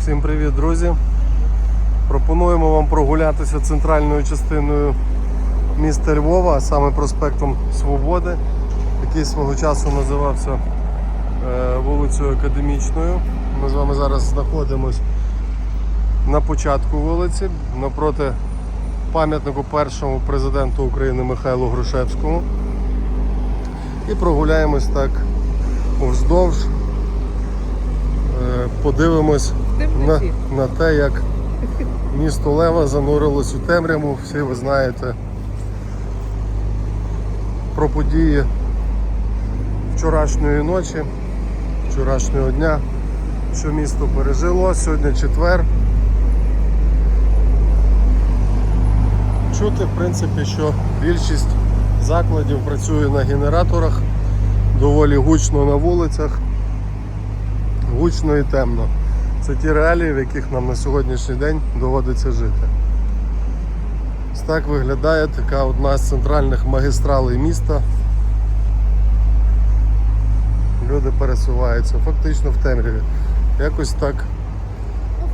Всім привіт, друзі! Пропонуємо вам прогулятися центральною частиною міста Львова, саме проспектом Свободи, який свого часу називався е, вулицею Академічною. Ми з вами зараз знаходимось на початку вулиці, напроти пам'ятнику першому президенту України Михайлу Грушевському. І прогуляємось так вздовж. Е, Подивимось на, на те, як місто Лева занурилось у темряву. Всі ви знаєте про події вчорашньої ночі, вчорашнього дня, що місто пережило. Сьогодні четвер. Чути, в принципі, що більшість закладів працює на генераторах, доволі гучно на вулицях гучно і темно. Це ті реалії, в яких нам на сьогоднішній день доводиться жити. Ось так виглядає така одна з центральних магістралей міста. Люди пересуваються фактично в темряві. Якось так.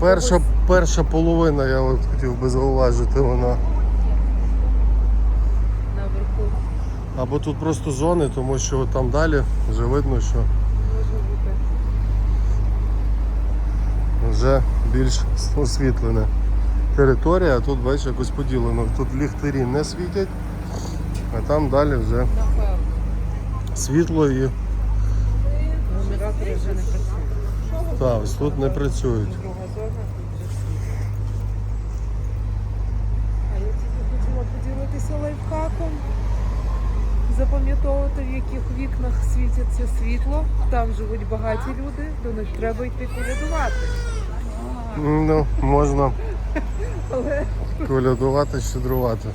Перша, перша половина, я от хотів би зауважити, вона. Наверху Або тут просто зони, тому що там далі вже видно, що може бути. Вже більш освітлена територія, а тут бачиш якось поділено. Тут ліхтарі не світять, а там далі вже світло і працюють. та, ось тут не працюють. А я тільки хотіла поділитися лайфхаком. Запам'ятовувати, в яких вікнах світиться світло. Там живуть багаті люди, до них треба йти колядувати. Ну, можна колядувати, щедрувати.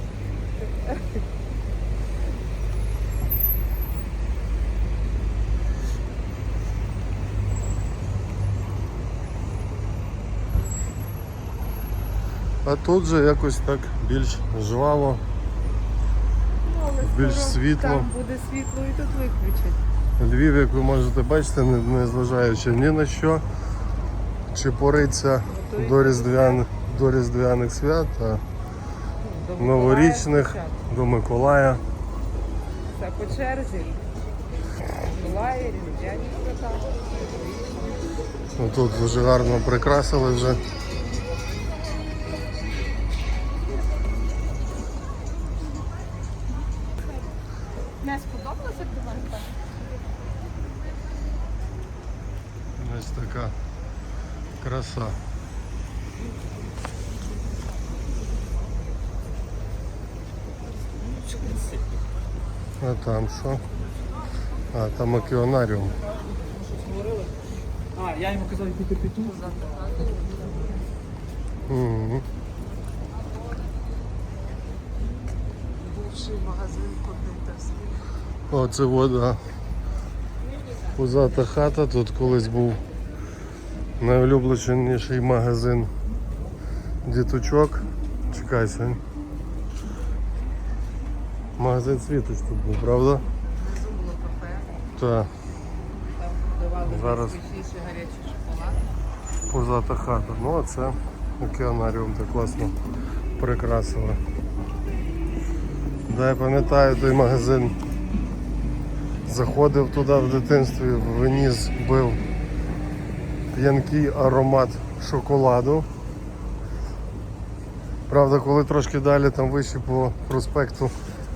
А тут же якось так більш жваво. ну, Більш світло. Там буде світло і тут виключать. Львів, як ви можете бачити, не, не зважаючи ні на що, чепуриться до різдвяних, до різдвяних свят, а До новорічних, Миколая до Миколая. Все по черзі. Миколаї, різдвяні свята. Тут дуже гарно прикрасили вже. Не сподобалося, думаєте? Ось така краса. А там що? А, там океанаріум. А, я йому казав, йти піту. Угу. Бувший магазин кондитерський. Оце вода. Пузата хата. Тут колись був найулюбленіший магазин діточок. Чекай, Сань. Магазин світоч тут був, правда? Внизу було кафе, Так. там давали Зараз. гарячий шоколад. Пузата хата. Ну а це океанаріум так класно прикрасили. Да, я пам'ятаю той магазин. Заходив туди в дитинстві, виніс, бив п'янкий аромат шоколаду. Правда, коли трошки далі там вище по проспекту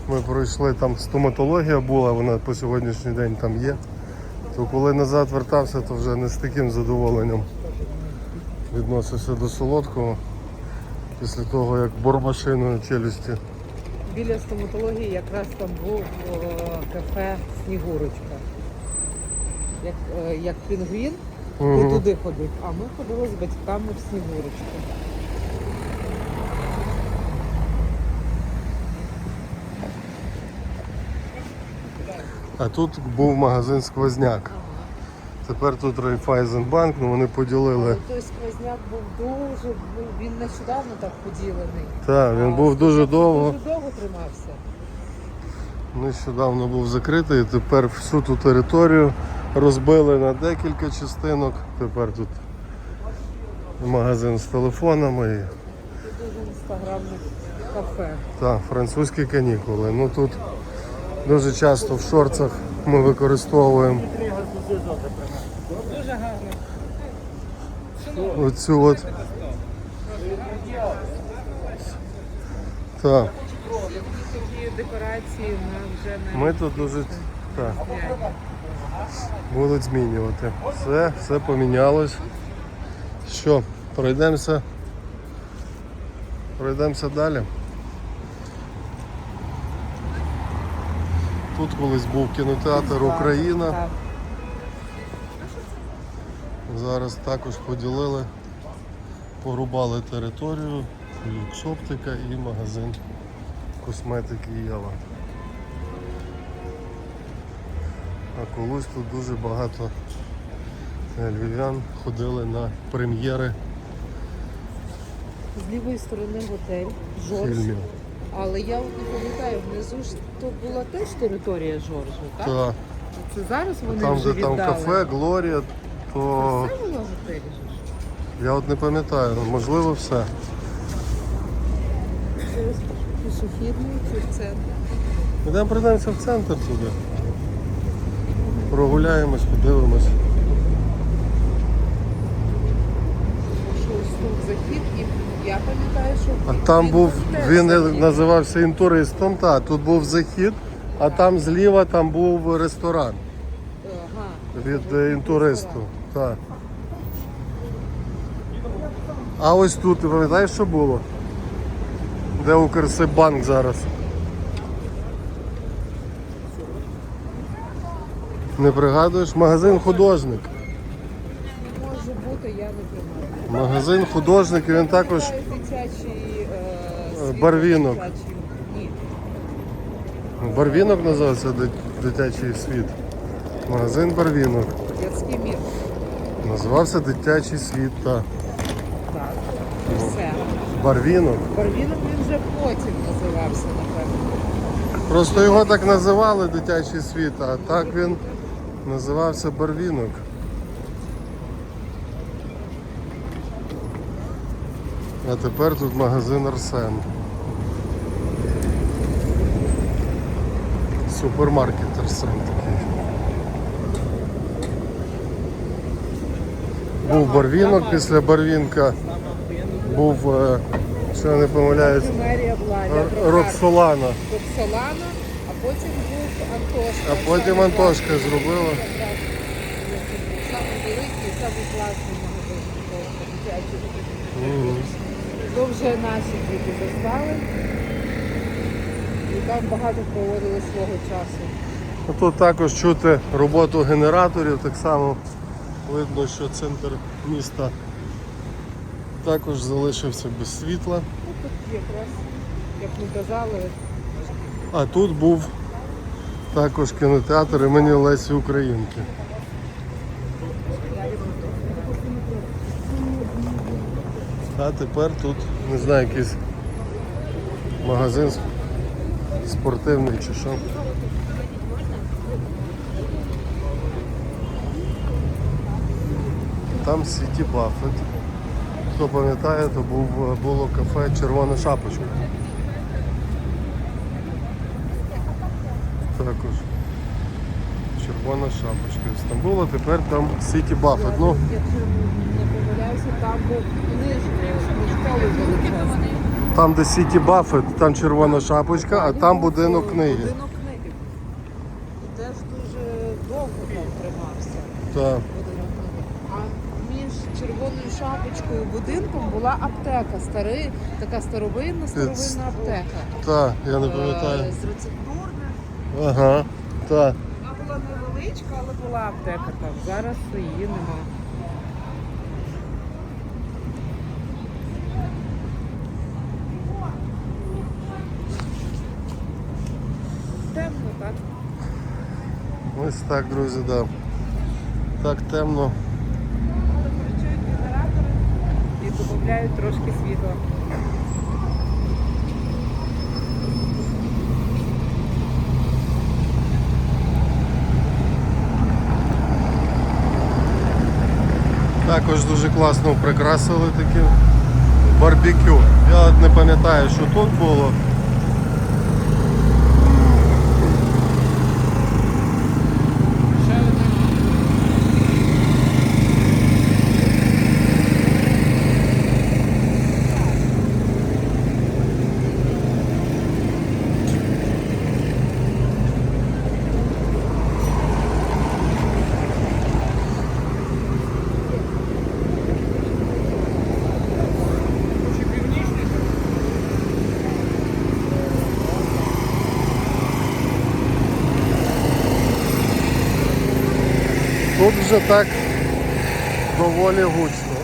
ми пройшли, там стоматологія була, вона по сьогоднішній день там є. То коли назад вертався, то вже не з таким задоволенням відносився до солодкого після того, як бормашиною челюсті. Біля стоматології якраз там був о, кафе Снігурочка. Як, е, як пінгвін, Мгм. туди ходив, а ми ходили з батьками в Снігурочку. А тут був магазин Сквозняк. Тепер тут Райфайзенбанк, ну вони поділили. Той сквозняк був дуже, ну, він нещодавно так поділений. Так, він А був дуже Сквозняк довго. Дуже довго тримався. Нещодавно був закритий, тепер всю ту територію розбили на декілька частинок. Тепер тут магазин з телефонами. Дуже інстаграмне кафе. Так, французькі канікули. Ну тут дуже часто в шорцах ми використовуємо Дуже гарно. оцю от. Так, Такі декорації на вже на ми тут дуже так. Будуть змінювати. Все, все помінялось. Що, пройдемося. Пройдемося далі. Тут колись був кінотеатр Україна. Зараз також поділили, порубали територію, люкс-оптика і магазин косметики Єва. А колись тут дуже багато е, львів'ян ходили на прем'єри З лівої сторони готель Жорж. фільмів. Але я от не пам'ятаю, внизу ж то була теж територія Жоржу, так? Та, Це зараз вони там, вже де там віддали. кафе, Глорія, то Це було готелі ж. я от не пам'ятаю, можливо все. Через пішохідний чи в центр. Йдемо прийдемося в центр туди. Прогуляємось, подивимось. Що ось тут захід, і я пам'ятаю, що А там був, він називався інтуристом, та тут був захід, а там зліва там був ресторан від інтуристу. Так. А ось тут, ти пам'ятаєш, що було? Де Укрсибанк зараз? Не пригадуєш? Магазин художник. Може бути, я не пригадую. Магазин художник, і він також Дитячий е, світ Барвінок. дитячий. Ні. Барвінок називався «Дит- дитячий світ. Магазин Барвінок. Дитячий мір. Називався Дитячий світ. Та. Так. Все. Барвінок. Барвінок він вже потім називався, напевно. Просто його так називали Дитячий світ, а так він називався Барвінок. А тепер тут магазин Арсен. Супермаркет Арсен такий. Був Барвінок, після Барвінка був, е, що я не помиляюсь, Роксолана. Роксолана, а потім. А потім Антошка зробила. Самий великий, самий класний магазин дитячий. То вже наші діти застали. І там багато проводили свого часу. Ну, Тут також чути роботу генераторів, так само видно, що центр міста також залишився без світла. Ну тут якраз, як ми казали, А тут був також кінотеатр імені Лесі Українки. А тепер тут, не знаю, якийсь магазин спортивний чи що. Там Сіті Баффет. Хто пам'ятає, то був, було кафе Червона шапочка. Також. Червона шапочка. Стамбула, тепер там Сіті Баффет. Ну, якщо не помиляюся, там був книжний, школи величезний. там, де Сіті Баффет, там червона шапочка, а там будинок книги. Будинок книги. І теж дуже довго там тримався. Так. будинок книги. А між червоною шапочкою і будинком була аптека, старий, така старовинна, старовинна аптека. Так, я не Е, пам'ятаю. З рецептурних. Ага, так. Вона була невеличка, але була аптека там. Зараз її нема. Темно, так? Ось так, друзі, да. Так темно. Але включають генератори і додають трошки світла. Також дуже класно прикрасили таке барбекю. Я не пам'ятаю, що тут було. Тут вже так доволі гучно.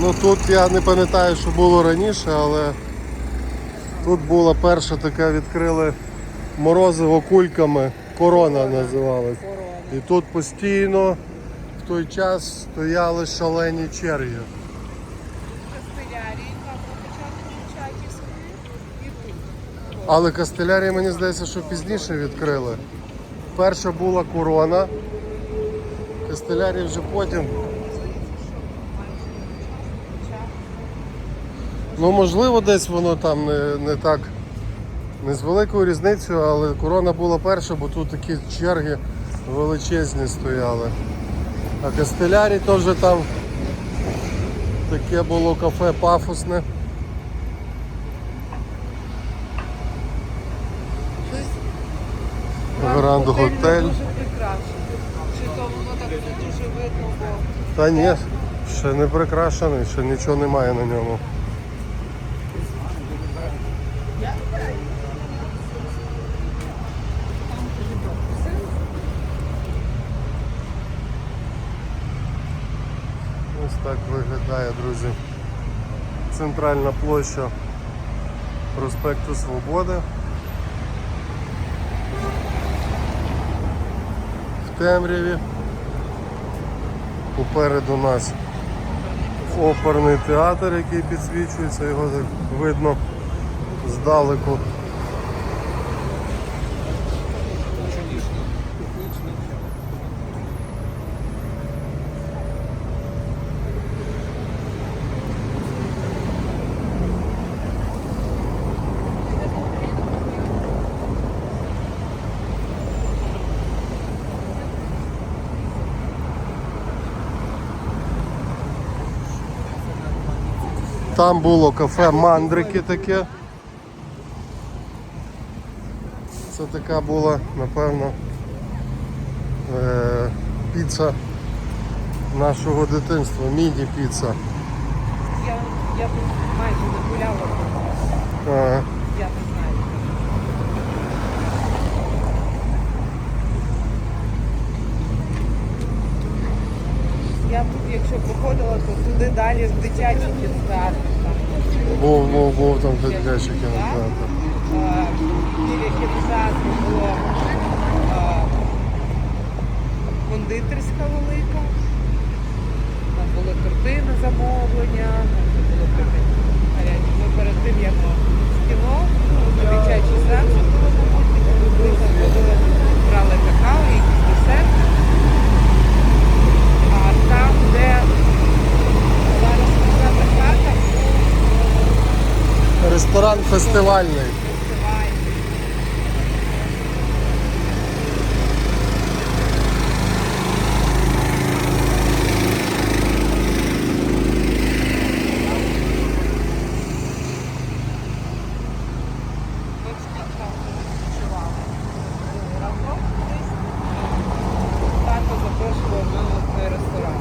Ну тут я не пам'ятаю, що було раніше, але тут була перша така відкрили морозиво кульками, корона називалась. І тут постійно в той час стояли шалені черги. Канцелярії, там на початку Чайківської і тут. Але канцелярія, мені здається, що пізніше відкрили. Перша була корона, канцелярія вже потім. Ну, можливо, десь воно там не, не так, не з великою різницею, але корона була перша, бо тут такі черги величезні стояли. А Кастелярі теж там таке було кафе пафосне. Гранд Готель. Чи то воно так не дуже видно, бо Та ні, ще не прикрашений, ще нічого немає на ньому. Ось так виглядає, друзі. Центральна площа проспекту Свободи. Темряві. Попереду нас оперний театр, який підсвічується, його видно здалеку. Там було кафе Мандрики таке. Це така була, напевно, е- піца нашого дитинства, міні-піца. я, я майже не гуляла, Ага. я якщо походила, то туди далі в дитячий кінотеатр. Був, був, був там дитячий кінотеатр. Біля кінотеатру була е, кондитерська велика. Там були картини замовлення, там було таке гаряче. Ми перед тим, як в кіно, на дитячий сеанс було, мабуть, ми там ходили, брали какао, якийсь десерт. А там, де зараз концертна хата, був Ресторан фестивальний. фестиваль. Ми скільки там відпочивали? Разом десь. Тато запрошував мене в цей ресторан.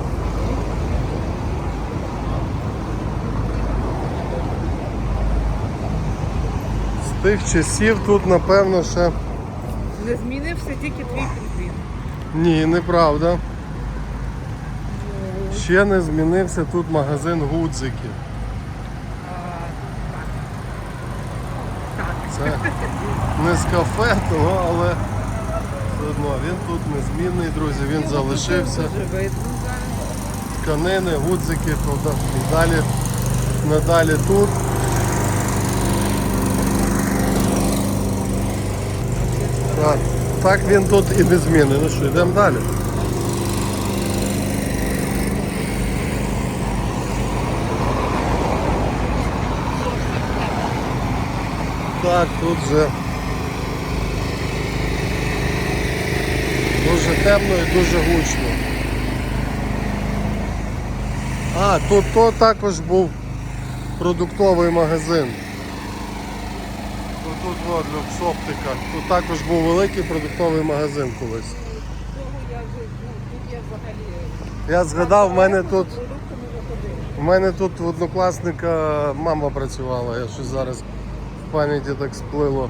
З тих часів тут, напевно, ще. Не змінився тільки твій пінгвін. Ні, неправда. Ще не змінився тут магазин гудзиків. Це не з кафе, того, але все одно він тут незмінний, друзі, він залишився. Тканини, гудзики, правда, і далі, надалі тут. Так, він тут і не змінний. Ну що, йдемо далі. Так, тут вже дуже темно і дуже гучно. А, тут то також був продуктовий магазин. Тут от люксоптика. Тут також був великий продуктовий магазин колись. Я згадав, в мене тут, в мене тут в однокласника мама працювала, я щось зараз в пам'яті так сплило.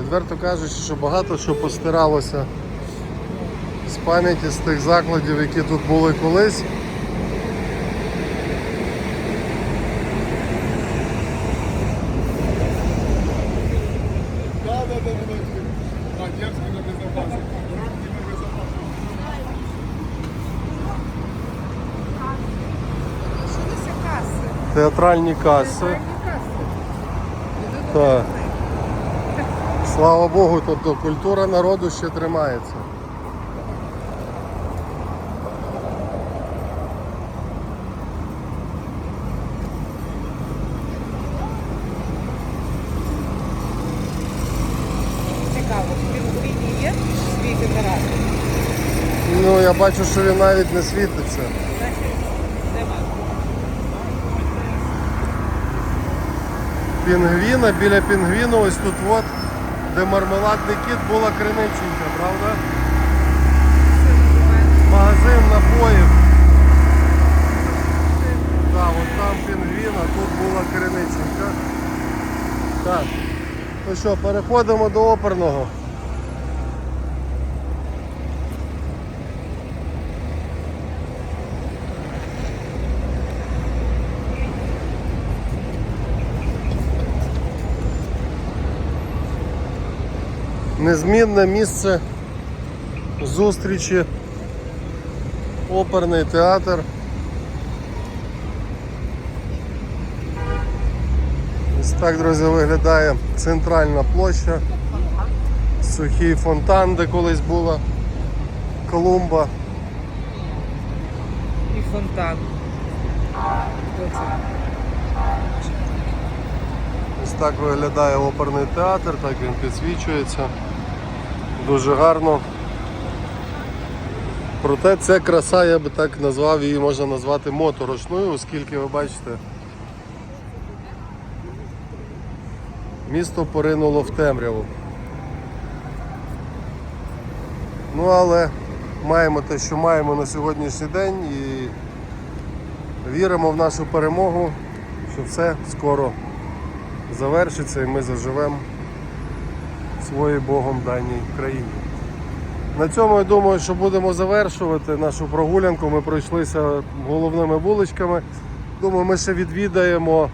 Відверто кажучи, що багато що постиралося з пам'яті з тих закладів, які тут були колись. Да, да, да, да, Театральні каси. Театральні каси. Так. Слава Богу, тобто культура народу ще тримається. Цікаво, в Україні є свій генератор? Ну, я бачу, що він навіть не світиться. Пінгвіна, біля пінгвіну, ось тут от, де мармеладний кіт була криниченька, правда? Магазин напоїв. Так, от там пінгвін, а тут була криниченька. Так. Ну що, переходимо до оперного. Незмінне місце зустрічі оперний театр. Ось так, друзі, виглядає центральна площа. Сухий фонтан, де колись була Колумба. І фонтан. Ось так виглядає оперний театр, так він підсвічується. Дуже гарно. Проте це краса, я би так назвав її, можна назвати моторошною, оскільки ви бачите, місто поринуло в темряву. Ну але маємо те, що маємо на сьогоднішній день і віримо в нашу перемогу, що все скоро завершиться і ми заживемо своїй Богом даній країні. На цьому я думаю, що будемо завершувати нашу прогулянку. Ми пройшлися головними вуличками. Думаю, ми ще відвідаємо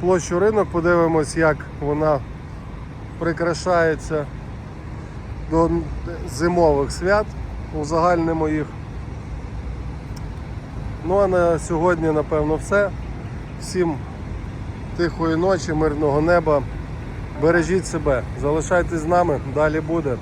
площу ринок, подивимось, як вона прикрашається до зимових свят, узагальнимо їх. Ну а на сьогодні, напевно, все. Всім тихої ночі, мирного неба. Бережіть себе, залишайтесь з нами, далі буде.